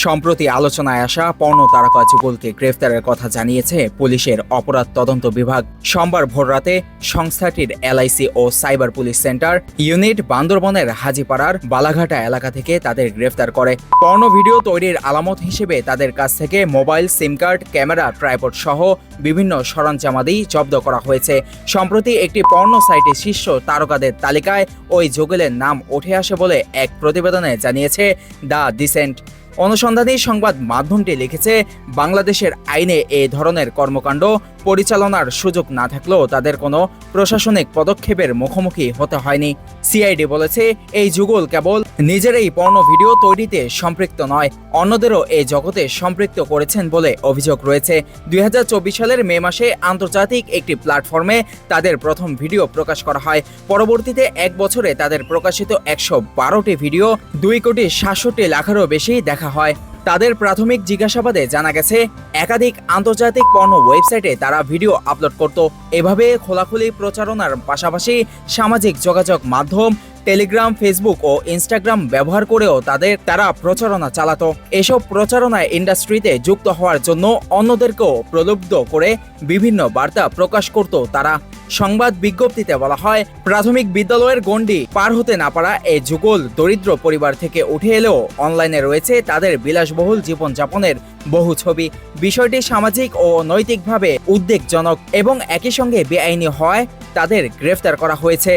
সম্প্রতি আলোচনায় আসা পর্ণ তারকা যুগলকে গ্রেফতারের কথা জানিয়েছে পুলিশের অপরাধ তদন্ত বিভাগ। সোমবার ভোররাতে সংস্থাটির এলআইসি ও সাইবার পুলিশ সেন্টার ইউনিট বান্দরবনের হাজিপাড়ার বালাঘাটা এলাকা থেকে তাদের গ্রেফতার করে। পর্ণ ভিডিও তৈরির আলামত হিসেবে তাদের কাছ থেকে mobile, SIM card, camera, tripod সহ বিভিন্ন সরঞ্জামাদি জব্দ করা হয়েছে। সম্প্রতি একটি পর্ণ সাইটে শীর্ষ তারকাদের তালিকায় ওই যুগলের নাম উঠে আসে বলে এক প্রতিবেদনে জানিয়েছে দ্য ডিসেন্ট। অনুসন্ধানী সংবাদ মাধ্যমটি লিখেছে বাংলাদেশের আইনে এ ধরনের কর্মকাণ্ড পরিচালনার সুযোগ না থাকলেও তাদের কোনো প্রশাসনিক পদক্ষেপের মুখোমুখি হতে হয়নি। সিআইডি বলেছে, এই যুগল কেবল নিজেরই পর্ণ ভিডিও তৈরিতে সম্পৃক্ত নয়, অন্যদেরও এই জগতে সম্পৃক্ত করেছেন বলে অভিযোগ রয়েছে। দুই হাজার চব্বিশ সালের মে মাসে আন্তর্জাতিক একটি প্ল্যাটফর্মে তাদের প্রথম ভিডিও প্রকাশ করা হয়। পরবর্তীতে এক বছরে তাদের প্রকাশিত একশো বারোটি ভিডিও, দুই কোটি সাতষট্টি লাখেরও বেশি দেখা হয়। তাদের প্রাথমিক জিজ্ঞাসাবাদে জানা গেছে, একাধিক আন্তর্জাতিক পণ্য ওয়েবসাইটে তারা ভিডিও আপলোড করত। এভাবে খোলাখুলি প্রচারণার পাশাপাশি সামাজিক যোগাযোগ মাধ্যম টেলিগ্রাম, ফেসবুক ও ইনস্টাগ্রাম ব্যবহার করেও তাদের তারা প্রচারণা চালাতো। এসব প্রচারণায় ইন্ডাস্ট্রিতে যুক্ত হওয়ার জন্য অন্যদেরকেও প্রলুব্ধ করে বিভিন্ন বার্তা প্রকাশ করত তারা। সংবাদ বিজ্ঞপ্তিতে বলা হয়, প্রাথমিক বিদ্যালয়ের গণ্ডি পার হতে না পারা এই যুগল দরিদ্র পরিবার থেকে উঠে এলেও অনলাইনে রয়েছে তাদের বিলাসবহুল জীবনযাপনের বহু ছবি। বিষয়টি সামাজিক ও নৈতিকভাবে উদ্বেগজনক এবং একই সঙ্গে বেআইনি হওয়ায় তাদের গ্রেফতার করা হয়েছে।